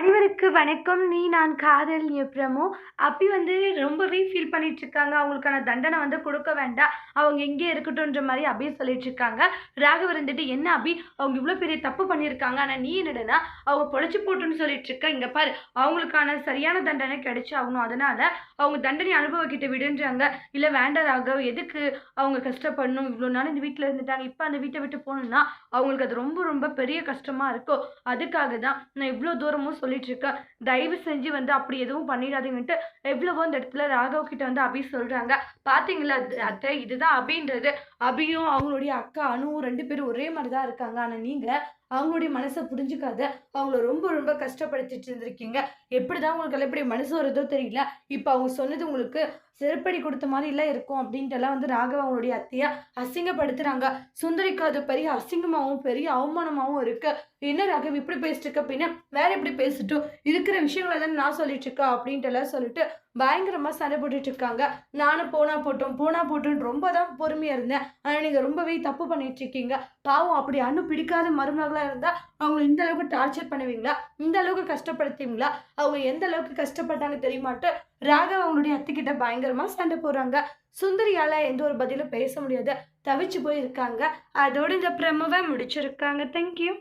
அனைவருக்கு வணக்கம். நீ நான் காதல் எப்ரமோ அப்பி வந்து ரொம்பவே ஃபீல் பண்ணிட்டு இருக்காங்க அவங்களுக்கான தண்டனை வந்து கொடுக்க வேண்டாம். அவங்க எங்கே இருக்கட்டும்ன்ற மாதிரி அப்படியே சொல்லிட்டு இருக்காங்க ராகவர் இருந்துட்டு என்ன அபி? அவங்க இவ்வளோ பெரிய தப்பு பண்ணியிருக்காங்க. ஆனால் நீ என்னடனா? அவங்க பொழைச்சி போட்டுன்னு சொல்லிட்டு இருக்க இங்கே பாரு அவங்களுக்கான சரியான தண்டனை கிடைச்சி ஆகணும் அதனால அவங்க தண்டனை அனுபவிக்கிட்ட விடுன்றாங்க. இல்லை வேண்டாம் ராகவ். எதுக்கு அவங்க கஷ்டப்படணும்? இவ்வளோ நாள் இந்த வீட்டில் இருந்துட்டாங்க. இப்போ அந்த வீட்டை விட்டு போகணும்னா அவங்களுக்கு அது ரொம்ப ரொம்ப பெரிய கஷ்டமாக இருக்கும் அதுக்காக தான் நான் இவ்வளோ தூரமும் சொல்லிட்டு இருக்கேன் தயவு செஞ்சு வந்து அப்படி எதுவும் பண்ணிடாதீங்கன்ட்டு எவ்வளவோ அந்த இடத்துல ராகவ் கிட்ட வந்து அபி சொல்கிறாங்க பார்த்தீங்களா அத்தை? இதுதான் அபின்றது. அபியும் அவங்களுடைய அக்கா அனுவும் ரெண்டு பேரும் ஒரே மாதிரி தான் இருக்காங்க. ஆனால் நீங்கள் அவங்களுடைய மனசை புரிஞ்சுக்காத அவங்கள ரொம்ப ரொம்ப கஷ்டப்படுத்திட்டு இருந்திருக்கீங்க. எப்படி தான் உங்களுக்கு எப்படி மனசு வருதோ தெரியல. இப்போ அவங்க சொன்னது உங்களுக்கு செருப்படி கொடுத்த மாதிரிலாம் இருக்கும் அப்படின்ட்டு எல்லாம் வந்து ராகவ அவங்களுடைய அத்தையா அசிங்கப்படுத்துறாங்க. சுந்தரிக்கு அது பெரிய அசிங்கமாகவும் பெரிய அவமானமாகவும் இருக்கு. என்ன ராகவ் இப்படி பேசிட்டு இருக்க? பின்ன வேற எப்படி பேசிட்டோம் இருக்கிற விஷயங்களை தான் நான் சொல்லிட்டு இருக்கா? அப்படின்ட்டு எல்லாம் சொல்லிட்டு பயங்கரமாக சண்டை போட்டுட்டு இருக்காங்க. நானும் போனா போட்டோம் போனா போட்டோம் ரொம்ப தான் பொறுமையா இருந்தேன். ஆனால் நீங்க ரொம்பவே தப்பு பண்ணிட்டு இருக்கீங்க. பாவம் அப்படி அண்ணு பிடிக்காத மருமகளா இருந்தா அவங்களை இந்த அளவுக்கு டார்ச்சர் பண்ணுவீங்களா? இந்த அளவுக்கு கஷ்டப்படுத்துவீங்களா? அவங்க எந்த அளவுக்கு கஷ்டப்பட்டாங்க தெரியுமாட்டு ராகவ் அவங்களுடைய அத்தைக்கிட்ட பயங்கரமா சண்டை போடுறாங்க. சுந்தரியால எந்த ஒரு பதிலும் பேச முடியாது. தவிச்சு போயிருக்காங்க. அதோடு அதோட இந்த பிரமவை முடிச்சிருக்காங்க. தேங்க்யூ